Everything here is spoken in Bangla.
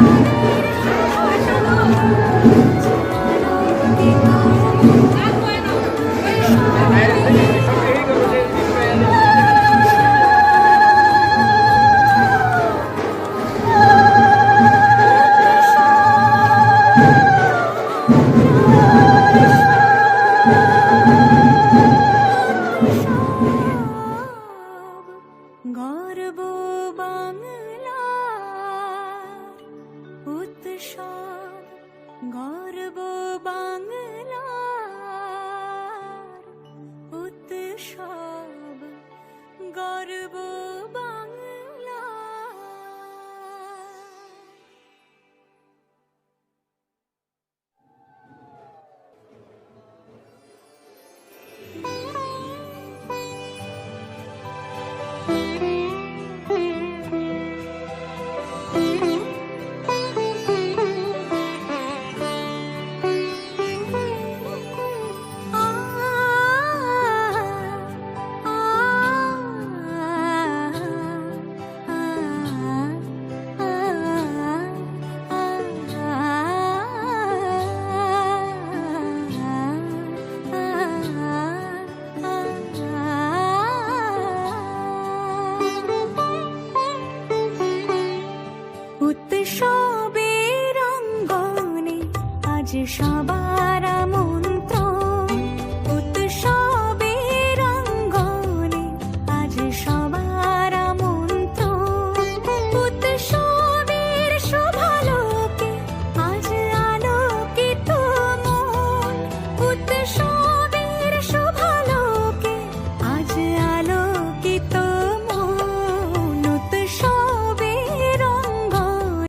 Thank you. গর্ব উৎসবের অঙ্গনে আজ মন